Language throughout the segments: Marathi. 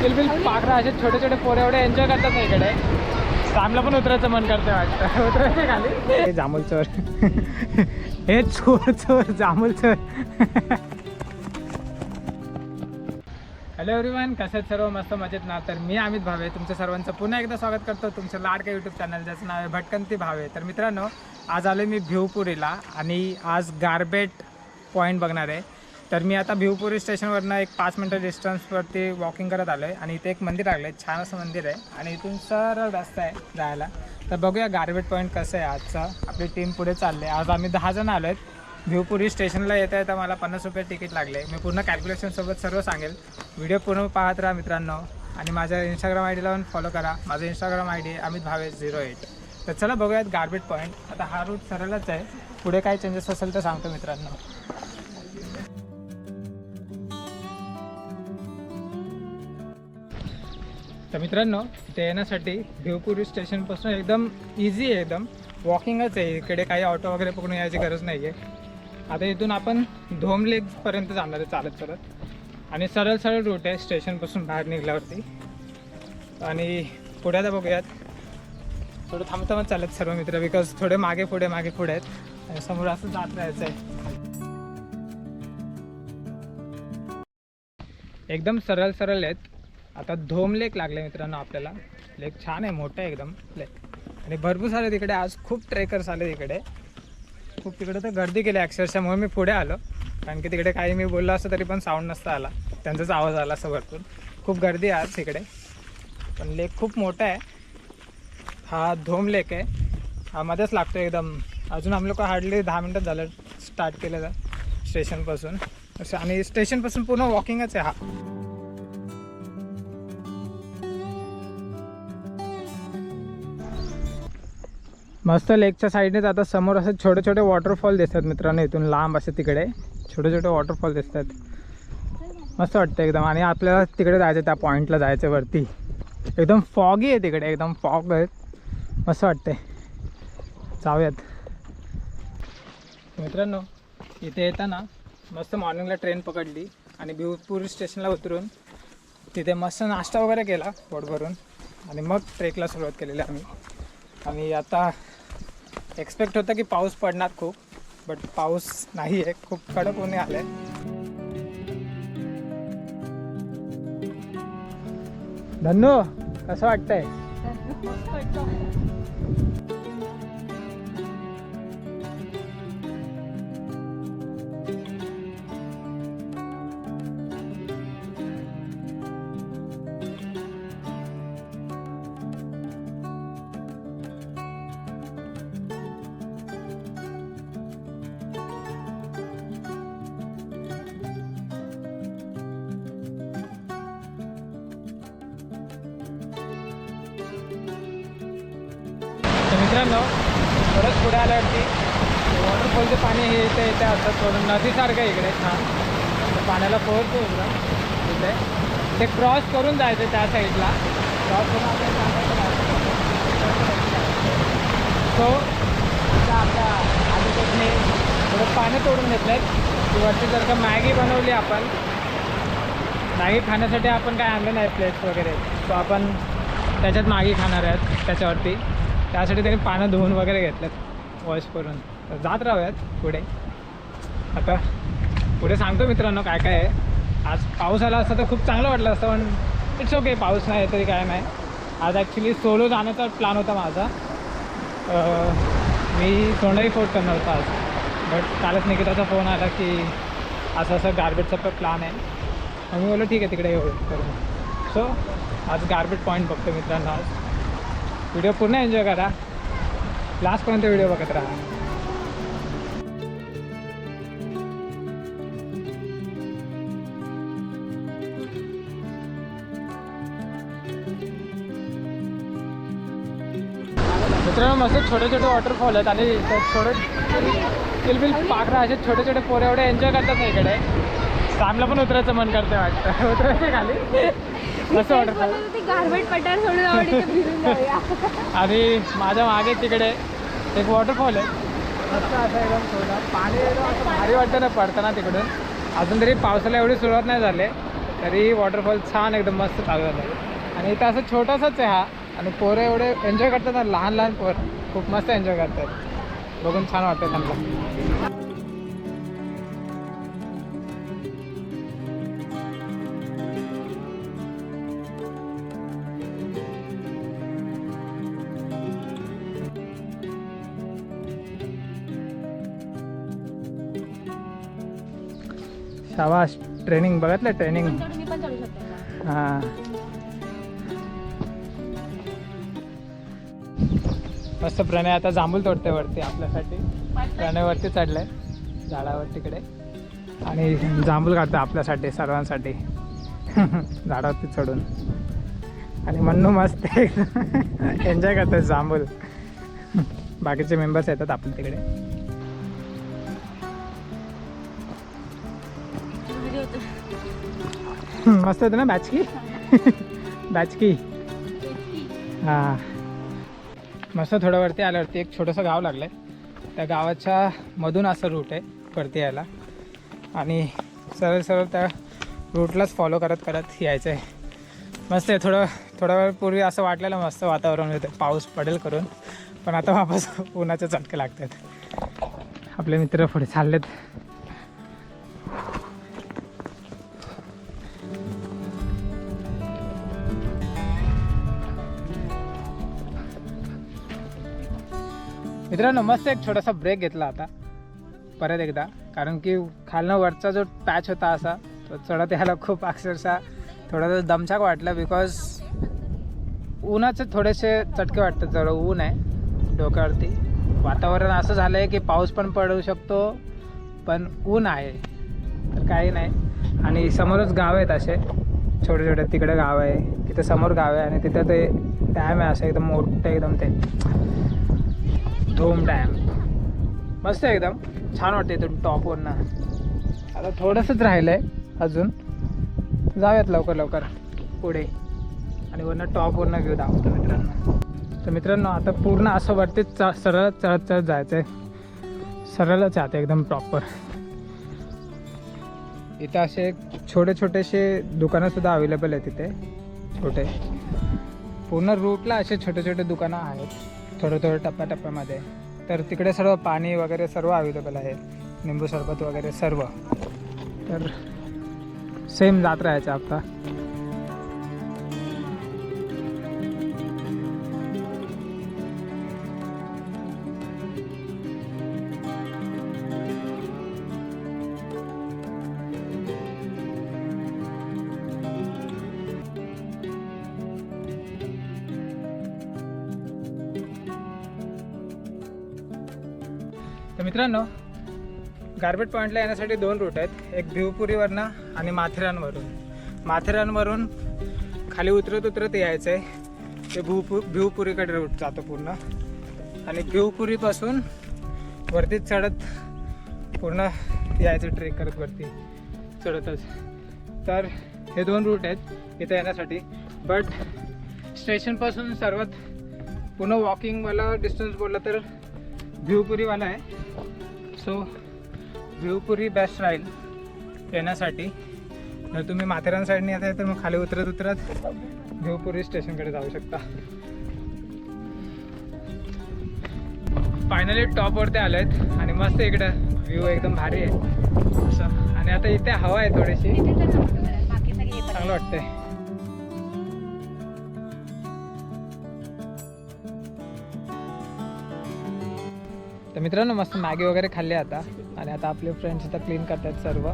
किलबिल पाखरा असे छोटे छोटे पोरे एवढे एन्जॉय करतात ना इकडे। सामला पण उतरायचं मन करतं वाटतं उतरायचं खाली. हे जांभूल चोर. हे चोर चोर जांभूल चोर. हॅलो एव्हरीवन कसं आहेत सर्व? मस्त मजेत ना? तर मी अमित भावे. तुमच्या सर्वांचं पुन्हा एकदा स्वागत करतो. तुमचं लाडकं यूट्यूब चॅनल ज्याचं नाव आहे भटकंती भावे. तर मित्रांनो आज आलो मी भिवपुरीला आणि आज गारबेट पॉईंट बघणार आहे. तर मी आता भिवपुरी स्टेशनवरनं एक पाच मिनटं डिस्टन्सवरती वॉकिंग करत आलो आहे आणि इथे एक मंदिर लागलं आहे छान असं मंदिर आहे. आणि इथून सरळ रस्ता आहे जायला. तर बघूया गार्बेट पॉईंट कसं आहे आजचं. आपली टीम पुढे चालले आज आम्ही दहा जण आलो आहेत भिवपुरी स्टेशनला येत आहे तर मला पन्नास रुपये तिकीट लागले. मी पूर्ण कॅल्क्युलेशनसोबत सर्व सांगेल. व्हिडिओ पूर्ण पाहत राहा मित्रांनो. आणि माझ्या इंस्टाग्राम आय डीला पण फॉलो करा. माझं Instagram I D Amit Bhave zero eight तर चला बघूयात गार्बेट पॉईंट आता हा रूट सरळच आहे. पुढे काय चेंजेस असेल तर सांगतो मित्रांनो. तर मित्रांनो इथे येण्यासाठी भिवपुरी स्टेशनपासून एकदम इझी आहे एकदम. वॉकिंगच आहे इकडे काही ऑटो वगैरे पकडून यायची गरज नाही आहे आता इथून आपण धोम लेकपर्यंत जाणार आहे चालत चालत आणि सरळ सरळ रूट आहे स्टेशनपासून बाहेर निघल्यावरती. आणि पुढे आता बघूयात. थोडं थांबतामत चालत सर्व मित्र बिकॉज थोडे मागे पुढे मागे पुढे आहेत. आणि समोर असं जात राहायचं आहे. एकदम सरळ सरळ आहेत. आता धोम लेक लागले मित्रांनो आपल्याला. लेक छान आहे मोठं आहे एकदम. लेक. आणि भरपूर सारे तिकडे आज खूप ट्रेकर्स आले तिकडे. खूप तिकडे तर गर्दी केली अक्षरशः मी पुढे आलो. कारण की तिकडे काही मी बोललो असतं तरी पण साऊंड नसता आला. त्यांचाच आवाज आला असं भरपूर. खूप गर्दी आहे आज तिकडे. पण लेक खूप मोठा आहे. हा धोम लेक आहे. हा मध्येच लागतो एकदम. अजून आम्ही लोक हार्डली दहा मिनटं झालं स्टार्ट केलं स्टेशनपासून असं आणि स्टेशनपासून पूर्ण वॉकिंगच आहे हा. मस्त लेकच्या साईडनेच आता समोर असं छोटे छोटे वॉटरफॉल दिसतात मित्रांनो इथून लांब असे तिकडे. छोटे छोटे वॉटरफॉल दिसतात. मस्त वाटतं एकदम. आणि आपल्याला तिकडे जायचं त्या पॉईंटला जायचं वरती. एकदम फॉगी आहे तिकडे एकदम फॉग आहे. मस्त वाटतंय. जाऊयात. मित्रांनो इथे येताना मस्त मॉर्निंगला ट्रेन पकडली आणि भिवपूर स्टेशनला उतरून तिथे मस्त नाश्ता वगैरे केला पोट भरून आणि मग ट्रेकला सुरुवात केलेली आम्ही. आणि आता एक्सपेक्ट होतं की पाऊस पडणार खूप बट पाऊस नाही आहे खूप कडक ऊन आलं आहे धन्नो कसं वाटतंय? परत पुढे आल्यावरती वॉटरफॉलचे पाणी हे इथे इथे असं थोडं नदीसारखं इकडे. छान. तर पाण्याला पोहोचतो एकदम इथे. ते क्रॉस करून जायचं त्या साईडला क्रॉस करून आपल्याला सो आता आपल्या आधी थोडं पाणी तोडून घेतलं आहे वरती जर का मॅगी बनवली आपण मॅगी खाण्यासाठी आपण काय आणलं नाही प्लेट्स वगैरे. सो आपण त्याच्यात मॅगी खाणार आहेत त्याच्यावरती. त्यासाठी त्यांनी पानं धुवून वगैरे घेतलं वॉश करून. तर जात राहूयात पुढे. आता पुढे सांगतो मित्रांनो काय काय आहे. आज पाऊस आला असता तर खूप चांगलं वाटलं असतं पण इट्स ओके पाऊस नाही तरी काय नाही. आज ॲक्च्युली सोलो जाण्याचा प्लॅन होता माझा. मी तोंडही फोट करणार होता आज. बट कालच निकिताचा फोन आला की असं असं गार्बेजचा पण प्लॅन आहे. मग मी बोललो ठीक आहे तिकडे येऊ करून सो आज गार्बेट पॉईंट बघतो मित्रांनो आज. व्हिडिओ पूर्ण एन्जॉय करा. लास्टपर्यंत व्हिडिओ बघत राहा. मित्रांनो मस्त छोटे छोटे वॉटरफॉल आहेत आणि थोडे तिलबिल किलबिल पाखरा असे छोटे छोटे पोरे एवढे एन्जॉय करतात ना इकडे. सामला पण उतरायचं मन करतं वाटतं. उतरायचं खाली. गारबेट सोडून फिरून जाऊया. आणि माझ्या मागे तिकडे एक वॉटरफॉल आहे. मस्त असं एकदम सोडा पाणी एकदम असं भारी वाटतं ना पडताना तिकडून. अजून तरी पावसाला एवढी सुरुवात नाही झाली. तरी वॉटरफॉल छान एकदम मस्त चालू झालं. आणि इथं असं छोटासाच आहे हा. आणि पोरं एवढे एन्जॉय करतात ना लहान लहान पोर. खूप मस्त एन्जॉय करतात. बघून छान वाटतं त्यांना. शाबाश ट्रेनिंग बघितलं ट्रेनिंग हां. मस्त प्रणय आता जांभूल तोडते वरती आपल्यासाठी. प्रणय वरती चढलाय झाडावर तिकडे. आणि जांभूल काढतो आपल्यासाठी सर्वांसाठी. झाडावरती चढून. आणि म्हणून मस्त एन्जॉय करतात जांभूल. बाकीचे मेंबर्स येतात आपल्या तिकडे. मस्त होतं ना बॅचकी? बॅचकी. हां. मस्त थोडं वरती आल्यावरती एक छोटंसं गाव लागलं आहे त्या गावाच्या मधून असं रूट आहे वरती यायला. आणि सरळ सरळ त्या रूटलाच फॉलो करत करत यायचं आहे मस्त आहे थोडं थोडा वेळ पूर्वी असं वाटलेलं मस्त वातावरण होतं. पाऊस पडेल करून. पण आता वापस उन्हाचे चटके लागतात. आपले मित्र पुढे चाललेत. मित्रांनो मस्त एक छोटासा ब्रेक घेतला आता. परत एकदा. कारण की खालनं वरचा जो पॅच होता असा तो चढत यायला खूप अक्षरशः थोडासा दमछाक वाटला बिकॉज उन्हाचे थोडेसे चटके वाटतात जवळ ऊन आहे डोक्यावरती. वातावरण असं झालं आहे की पाऊस पण पडू शकतो पण ऊन आहे. तर काही नाही. आणि समोरच गाव आहेत असे. छोटे छोटे तिकडे गाव आहे. तिथे समोर गाव आहे आणि तिथं ते डॅम आहे असं एकदम मोठं एकदम ते. धूम डॅम मस्त आहे एकदम. छान वाटते इथून टॉपवरनं आता थोडंसंच राहिलं आहे अजून. जाऊयात लवकर लवकर पुढे. आणि वरनं टॉपवरनं घेऊ दाखवतो मित्रांनो. तर मित्रांनो आता पूर्ण असं वाटते च सरळ चढत चढत जायचं आहे सरळच आहे एकदम प्रॉपर इथं असे छोटे छोटेसे दुकानंसुद्धा अवेलेबल आहेत तिथे छोटे. पूर्ण रूटला असे छोटे छोटे दुकानं आहेत. थोडं थोडं टप्प्याटप्प्यामध्ये. तर तिकडे सर्व पाणी वगैरे सर्व अवेलेबल आहे. निंबू सरबत वगैरे सर्व. तर सेम जात राहायचं आता. तर मित्रांनो गार्बेट पॉईंटला येण्यासाठी दोन रूट आहेत. एक भिवपुरीवरनं आणि माथेरानवरून. माथेरानवरून खाली उतरत उतरत यायचं आहे ते भिवपु भिवपुरीकडे रूट जातो पूर्ण. आणि भिवपुरीपासून वरती चढत पूर्ण यायचं ट्रेक करत वरती चढतच. तर हे दोन रूट आहेत इथं येण्यासाठी. बट स्टेशनपासून सर्वात पूर्ण वॉकिंगवाला डिस्टन्स बोललं तर भिवपुरीवाला आहे. सो भिवपुरी बेस्ट राहील येण्यासाठी. जर तुम्ही माथेरान साईडने येत आहे तर मग खाली उतरत उतरत भिवपुरी स्टेशनकडे जाऊ शकता. फायनली टॉपवरती आलो आहेत आणि मस्त इकडं व्ह्यू एकदम भारी आहे. असं. आणि आता इथे हवा आहे थोडीशी. चांगलं वाटतंय. तर मित्रांनो मस्त मॅगी वगैरे खाल्ली आता. आणि आता आपले फ्रेंड्स आता क्लीन करतात सर्व.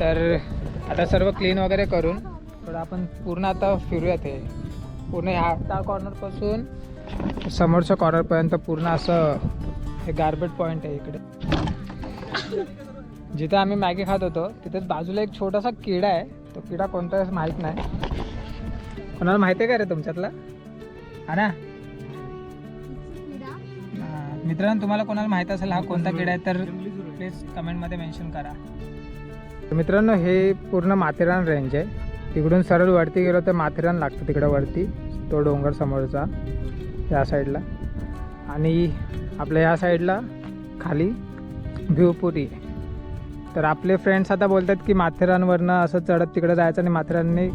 तर आता सर्व क्लीन वगैरे करून थोडं आपण पूर्ण आता फिरूयात हे. पूर्ण ह्या त्या कॉर्नरपासून समोरच्या कॉर्नरपर्यंत पूर्ण असं हे गार्बेज पॉईंट आहे इकडे. जिथे आम्ही मॅगी खात होतो तिथेच बाजूला एक छोटासा किडा आहे. तो किडा कोणता माहीत नाही. कोणाला माहिती आहे का रे तुमच्यातला? हा ना मित्रांनो तुम्हाला कोणाला माहीत असेल हा कोणता किडा आहे तर प्लीज कमेंटमध्ये मेन्शन करा. तर मित्रांनो हे पूर्ण माथेरान रेंज आहे. तिकडून सरळ वरती गेलो तर माथेरान लागतं तिकडं वरती. तो डोंगर समोरचा या साईडला आणि आपल्या या साईडला खाली भिवपुरी आहे. तर आपले फ्रेंड्स आता बोलतात की माथेरानवरनं असं चढत तिकडं जायचं आणि माथेरानने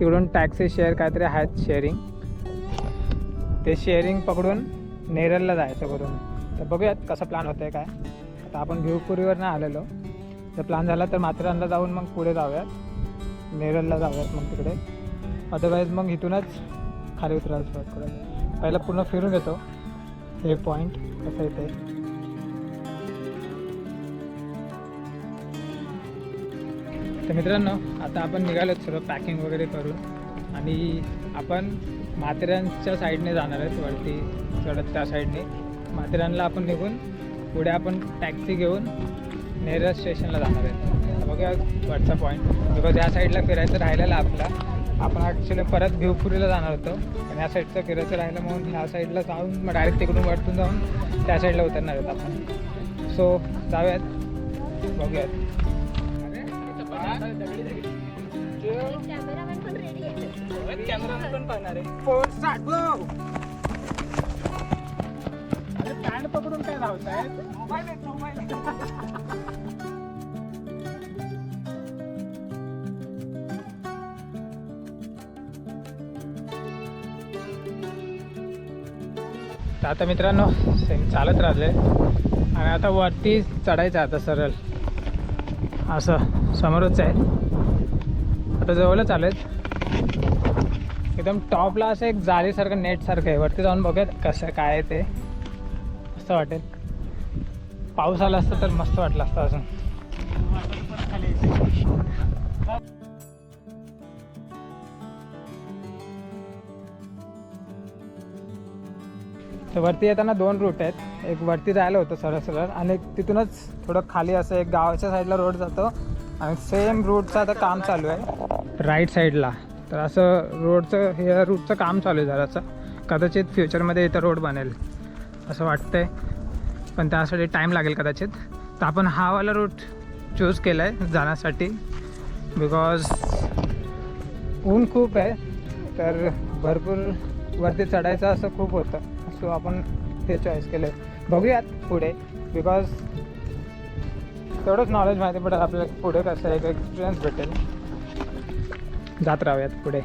तिकडून टॅक्सी शेअर काहीतरी आहेत शेअरिंग ते शेअरिंग पकडून नेरलला जायचं करून तर बघूयात कसं प्लॅन होतं आहे काय. आता आपण भिवपुरीवरनं आलेलो. जर प्लॅन झाला तर माथेरानला जाऊन मग पुढे जाऊयात. नेरलला जाऊयात मग तिकडे. अदरवाईज मग इथूनच खाली उतरायला सुरुवात करूया. पहिला पूर्ण फिरून घेतो हे पॉईंट कसं येते तर मित्रांनो आता आपण निघालोच सर्व पॅकिंग वगैरे करून. आणि आपण माथेरानच्या साईडने जाणार आहेत वरती. चढत त्या साईडने माथेरानला आपण निघून पुढे आपण टॅक्सी घेऊन नेरळ स्टेशनला जाणार आहेत. तर बघूया वरचा पॉईंट बिकॉज या साईडला फिरायचं राहिलेलं आपला. आपण ॲक्च्युली परत भिवपुरीला जाणार होतो. आणि या साईडचं फिरायचं राहिलं म्हणून ह्या साईडला जाऊन मग डायरेक्ट तिकडून वरतून जाऊन त्या साईडला उतरणार आहेत आपण. सो जाऊयात. बघूयात. आहे. कॅमेरा पण पाहणार आहे. पॅन्ट पकडून काय मोबाईल मोबाईल तर आता मित्रांनो सेम चालत राहिले आणि आता वरती चढायचं आहे आता सरळ. असं समोरच आहे. आता जवळच आलेत. एकदम टॉपला असं एक जाळीसारखं नेटसारखं आहे. वरती जाऊन बघूयात कसं काय आहे ते. मस्त वाटेल. पाऊस आला असता तर मस्त वाटलं असतं अजून. तर वरती येताना दोन रूट आहेत. एक वरती जायला होतं सरळ सरळ आणि तिथूनच थोडं खाली असं एक गावाच्या साईडला रोड जातो. आणि सेम रूटचं आता काम चालू आहे. राईट साईडला तर असं रोडचं हे रूटचं काम चालू आहे जराचं कदाचित फ्युचरमध्ये इथं रोड बनेल. असं वाटतंय. पण त्यासाठी टाईम लागेल कदाचित. तर आपण हावाला रूट चूज केला आहे जाण्यासाठी. बिकॉज ऊन खूप आहे. तर भरपूर वरती चढायचं असं खूप होतं. सो आपण ते चॉईस केलं आहे बघूयात पुढे. बिकॉज तेवढंच नॉलेज माहिती पडेल आपल्याला पुढे कसं एक एक्सपिरियन्स भेटेल. जात राहूयात पुढे.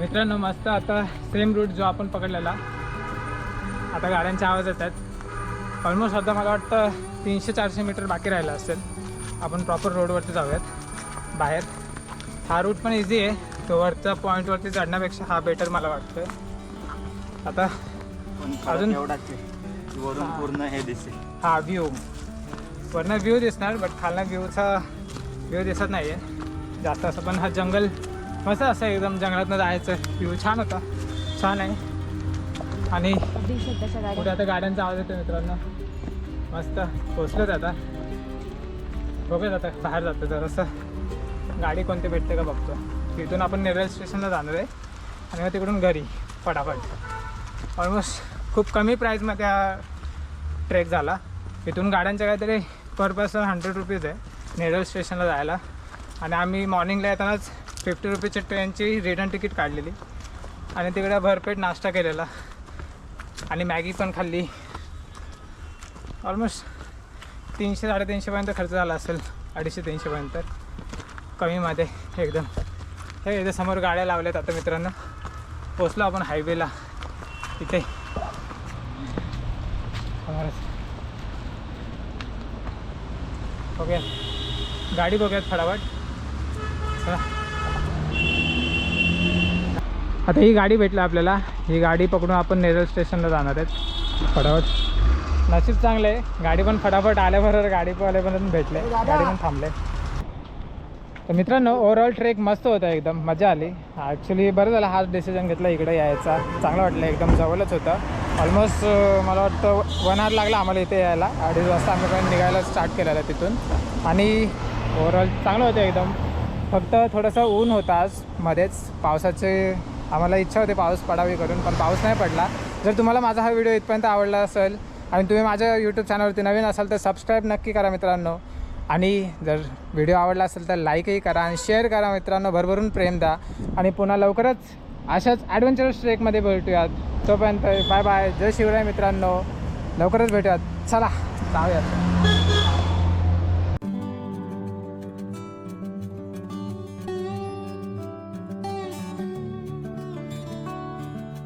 तर मित्रांनो मस्त आता सेम रूट जो आपण पकडलेला. आता गाड्यांचे आवाज येत आहेत. ऑलमोस्ट आता मला वाटतं तीनशे चारशे मीटर बाकी राहिलं असेल. आपण प्रॉपर रोडवरती जाऊयात बाहेर. हा रूट पण इझी आहे. तो वरचा पॉईंटवरती चढण्यापेक्षा हा बेटर मला वाटतं आता अजून- एवढाच वरून. पूर्ण हे दिसेल. हा व्ह्यू वरनं व्ह्यू दिसणार बट खालनं व्ह्यूचा व्ह्यू दिसत नाही आहे जास्त असं पण हा जंगल मस्त असं एकदम जंगलातनं जायचं. व्ह्यू छान होता. छान आहे. आणि कुठे आता गाड्यांचा आवाज येतो मित्रांनो. मस्त. पोचलोत आता. बघूयात आता बाहेर जातो जरासं. गाडी कोणती भेटते का बघतो. तिथून आपण नेरळ स्टेशनला जाणार आहे. आणि मग तिकडून घरी फटाफट. ऑलमोस्ट खूप कमी प्राईजमध्ये हा ट्रेक झाला. इथून गाड्यांच्या काहीतरी पर पर्सन हंड्रेड रुपीज आहे. नेरळ स्टेशनला जायला. आणि आम्ही मॉर्निंगला येतानाच फिफ्टी रुपीजच्या ट्रेनची रिटर्न तिकीट काढलेली. आणि तिकडे भरपेट नाश्ता केलेला. आणि मॅगी पण खाल्ली. ऑलमोस्ट तीनशे साडेतीनशेपर्यंत खर्च झाला असेल. अडीचशे तीनशेपर्यंत कमीमध्ये एकदम. हे इथे समोर गाड्या लावल्यात आता मित्रांनो. पोचलो आपण हायवेला इथे. समोरच. बघूया. गाडी बघूयात फटाफट. चला. आता ही गाडी भेटली आपल्याला. ही गाडी पकडून आपण नेरळ स्टेशनला जाणार आहेत. फटाफट. नशीब चांगलं आहे. गाडी पण फटाफट आल्याबरोबर गाडी आल्यापर्यंत भेटले. गाडी पण थांबले. तर मित्रांनो ओव्हरऑल ट्रेक मस्त होता एकदम. मजा आली. ॲक्च्युली बरं झालं हाच डिसिजन घेतला. इकडे यायचा. चांगलं वाटलं. एकदम जवळच होतं. ऑलमोस्ट मला वाटतं वन आवर लागला आम्हाला इथे यायला. अडीच वाजता आम्ही पण निघायला स्टार्ट केलेला तिथून. आणि ओव्हरऑल चांगलं होतं एकदम. फक्त थोडंसं ऊन होतं आज मध्येच. पावसाचे आम्हाला इच्छा होती पाऊस पडावी करून पण पाऊस नाही पडला. जर तुम्हाला माझा हा व्हिडिओ इथपर्यंत आवडला असेल आणि तुम्ही माझ्या यूट्यूब चॅनलवरती नवीन असाल तर सबस्क्राईब नक्की करा मित्रांनो. आणि जर व्हिडिओ आवडला असेल तर लाईकही करा आणि शेअर करा मित्रांनो. भरभरून प्रेम द्या. आणि पुन्हा लवकरच अशाच ॲडव्हेंचरस ट्रेकमध्ये भेटूयात. तोपर्यंत बाय बाय जय शिवराय मित्रांनो. लवकरच भेटूयात. चला जाऊयात.